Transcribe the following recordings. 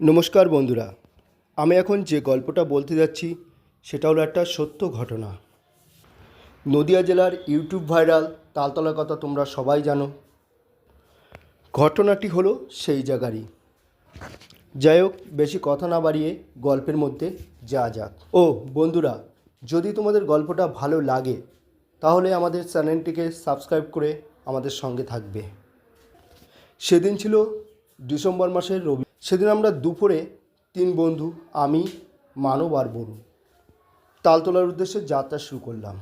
নমস্কার বন্ধুরা, আমি এখন যে গল্পটা বলতে যাচ্ছি, সেটা হলো একটা সত্য ঘটনা। নদিয়া জেলার ইউটিউব ভাইরাল তালতলার কথা তোমরা সবাই জানো। ঘটনাটি হলো সেই জায়গারই। যাই হোক, বেশি কথা না বাড়িয়ে গল্পের মধ্যে যা যাক। ও, বন্ধুরা, যদি তোমাদের গল্পটা ভালো লাগে, তাহলে আমাদের চ্যানেলটিকে সাবস্ক্রাইব করে আমাদের সঙ্গে থাকবে। সেদিন ছিল ডিসেম্বর মাসের রবি সেদিন আমরা দুপুরে তিন বন্ধু, আমি, মানব আর বরুণ তালতলার উদ্দেশ্যে যাত্রা শুরু করলাম।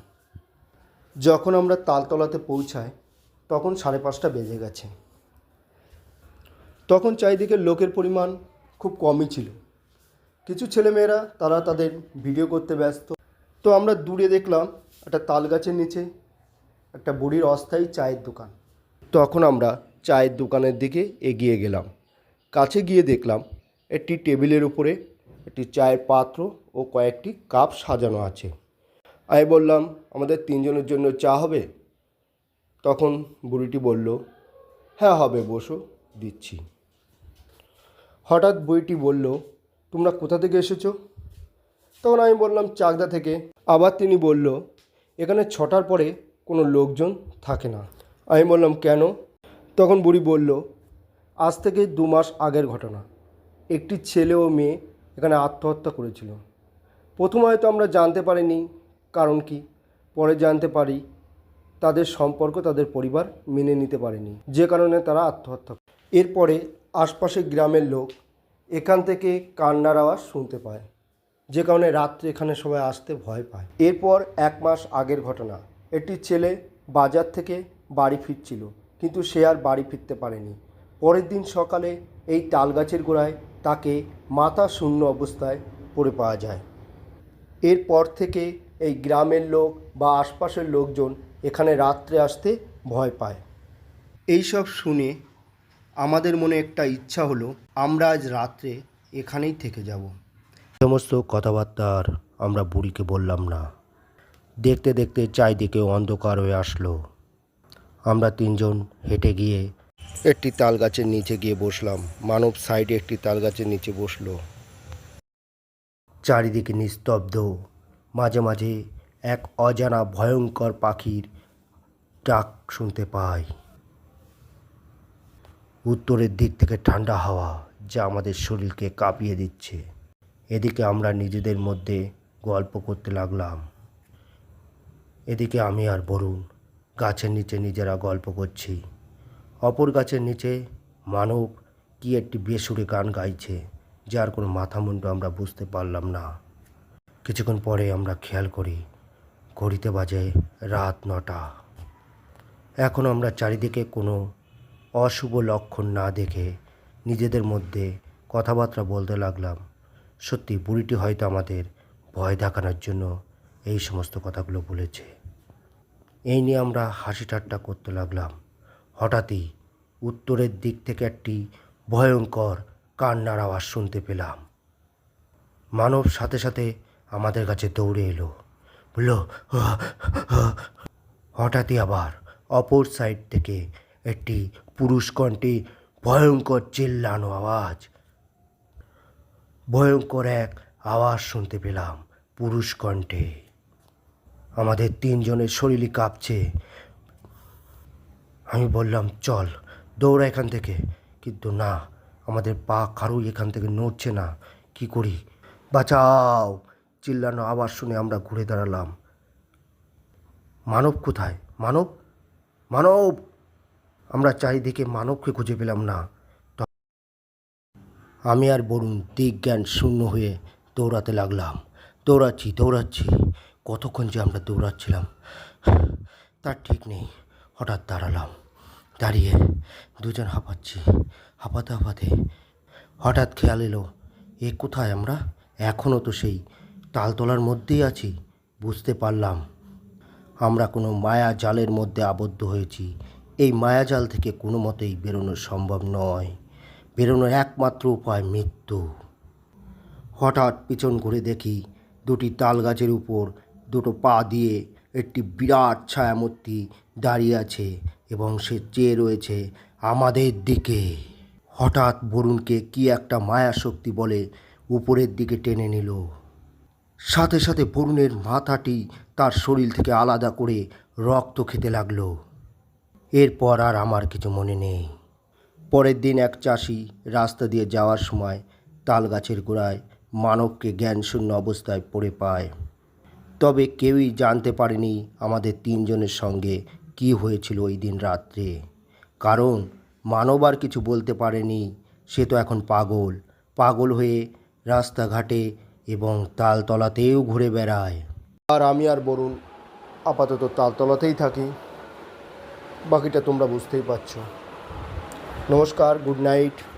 যখন আমরা তালতলাতে পৌঁছাই, তখন সাড়ে পাঁচটা বেজে গেছে। তখন চারিদিকে লোকের পরিমাণ খুব কমই ছিল। কিছু ছেলেমেয়েরা, তারা তাদের ভিডিও করতে ব্যস্ত। তো আমরা দূরে দেখলাম একটা তাল গাছের নিচে একটা বুড়ির অস্থায়ী চায়ের দোকান। তখন আমরা চায়ের দোকানের দিকে এগিয়ে গেলাম। কাছে গিয়ে দেখলাম একটি টেবিলের উপরে একটি চায়ের পাত্র ও কয়েকটি কাপ সাজানো আছে। আমি বললাম, আমাদের তিনজনের জন্য চা হবে? তখন বুড়িটি বলল হ্যাঁ হবে, বসো, দিচ্ছি। হঠাৎ বুড়িটি বলল, তোমরা কোথা থেকে এসেছ? তখন আমি বললাম, চাকদা থেকে। আবার তিনি বলল, এখানে ছটার পরে কোনো লোকজন থাকে না। আমি বললাম, কেন? তখন বুড়ি বলল আজ থেকে দু মাস আগের ঘটনা। একটি ছেলে ও মেয়ে এখানে আত্মহত্যা করেছিল। প্রথম হয়তো আমরা জানতে পারিনি কারণ কি, পরে জানতে পারি তাদের সম্পর্ক, তাদের পরিবার মেনে নিতে পারেনি, যে কারণে তারা আত্মহত্যা করে। এরপরে আশপাশের গ্রামের লোক এখান থেকে কান্নার আওয়াজ শুনতে পায়, যে কারণে রাত্রে এখানে সবাই আসতে ভয় পায়। এরপর এক মাস আগের ঘটনা, একটি ছেলে বাজার থেকে বাড়ি ফিরছিল, কিন্তু সে আর বাড়ি ফিরতে পারেনি। পরের দিন সকালে এই তাল গাছের গোড়ায় তাকে মাথা শূন্য অবস্থায় পড়ে পাওয়া যায়। এরপর থেকে এই গ্রামের লোক বা আশপাশের লোকজন এখানে রাত্রে আসতে ভয় পায়। এইসব শুনে আমাদের মনে একটা ইচ্ছা হলো, আমরা আজ রাত্রে এখানেই থেকে যাব। সমস্ত কথাবার্তা আর আমরা বুড়িকে বললাম না। দেখতে দেখতে চারিদিকে অন্ধকার হয়ে আসলো। আমরা তিনজন হেঁটে গিয়ে একটি তাল গাছের নিচে গিয়ে বসলাম। মানব সাইডে একটি তাল গাছের নিচে বসল। চারিদিকে নিস্তব্ধ। মাঝে মাঝে এক অজানা ভয়ঙ্কর পাখির ডাক শুনতে পাই। উত্তরের দিক থেকে ঠান্ডা হাওয়া যা আমাদের শরীরকে কাঁপিয়ে দিচ্ছে। এদিকে আমরা নিজেদের মধ্যে গল্প করতে লাগলাম। এদিকে আমি আর বরুণ গাছের নিচে নিজেরা গল্প করছি। অপর গাছের নিচে মানব কি একটি বেসুরে গান গাইছে, যার কোনো মাথা মুন্ডু আমরা বুঝতে পারলাম না। কিছুক্ষণ পরে আমরা খেয়াল করি, ঘড়িতে বাজে রাত নটা। এখন আমরা চারিদিকে কোনো অশুভ লক্ষণ না দেখে নিজেদের মধ্যে কথাবার্তা বলতে লাগলাম। সত্যি, বুড়িটি হয়তো আমাদের ভয় দেখানোর জন্য এই সমস্ত কথাগুলো বলেছে। এই নিয়ে আমরা হাসি ঠাট্টা করতে লাগলাম। হঠাৎই উত্তরের দিক থেকে একটি ভয়ঙ্কর কান্নার আওয়াজ শুনতে পেলাম। মানব সাথে সাথে আমাদের কাছে দৌড়ে এলো। বলল। হঠাৎই আবার অপর সাইড থেকে একটি পুরুষ কণ্ঠে ভয়ঙ্কর চিল্লানো আওয়াজ, ভয়ঙ্কর এক আওয়াজ শুনতে পেলাম পুরুষ কণ্ঠে। আমাদের তিনজনের শরীরই কাঁপছে। আমি বললাম, চল, দৌড়া এখান থেকে। কিন্তু না, আমাদের পা কারুই এখান থেকে নড়ছে না। কি করি? বাঁচাও! চিল্লানো আবার শুনে আমরা ঘুরে দাঁড়ালাম। মানব কোথায়? মানব? মানব! আমরা চারিদিকে মানবকে খুঁজে পেলাম না। আমি আর বরুণ দিক জ্ঞান শূন্য হয়ে দৌড়াতে লাগলাম। দৌড়াচ্ছি দৌড়াচ্ছি। কতক্ষণ যে আমরা দৌড়াচ্ছিলাম, তার ঠিক নেই। হঠাৎ দাঁড়ালাম। দাঁড়িয়ে দুজন হাঁপাচ্ছি, হাঁপাতে হাঁপাতে। হঠাৎ খেয়াল এলো, এ কোথায় আমরা? এখনও তো সেই তালতলার মধ্যেই আছি, বুঝতে পারলাম। আমরা কোনো মায়া জালের মধ্যে আবদ্ধ হয়েছি। এই মায়াজাল থেকে কোনো মতেই বেরোনো সম্ভব নয়। বেরোনোর একমাত্র উপায় মৃত্যু। হঠাৎ পিছন ঘুরে দেখি দুটি তাল গাছের উপর দুটো পা দিয়ে একটি বিরাট ছায়ামূর্তি দাঁড়িয়ে আছে। এবং সে চেয়ে রয়েছে আমাদের দিকে। হঠাৎ বরুণকে কি একটা মায়া শক্তি বলে উপরের দিকে টেনে নিল। সাথে সাথে বরুণের মাথাটি তার শরীর থেকে আলাদা করে রক্ত খেতে লাগল। এরপর আর আমার কিছু মনে নেই। পরের দিন এক চাষি রাস্তা দিয়ে যাওয়ার সময় তাল গাছের গোড়ায় মানবকে জ্ঞানশূন্য অবস্থায় পড়ে পায়। তবে কেউই জানতে পারেনি আমাদের তিনজনের সঙ্গে কি হয়েছিল ওই দিন রাত্রে? কারণ মানব আর কিছু বলতে পারেনি, সে তো এখন পাগল। পাগল হয়ে রাস্তাঘাটে এবং তালতলাতেও ঘুরে বেড়ায়। আর আমি আর বরুণ আপাতত তালতলাতেই থাকি। বাকিটা তোমরা বুঝতেই পারছ। নমস্কার, গুড নাইট।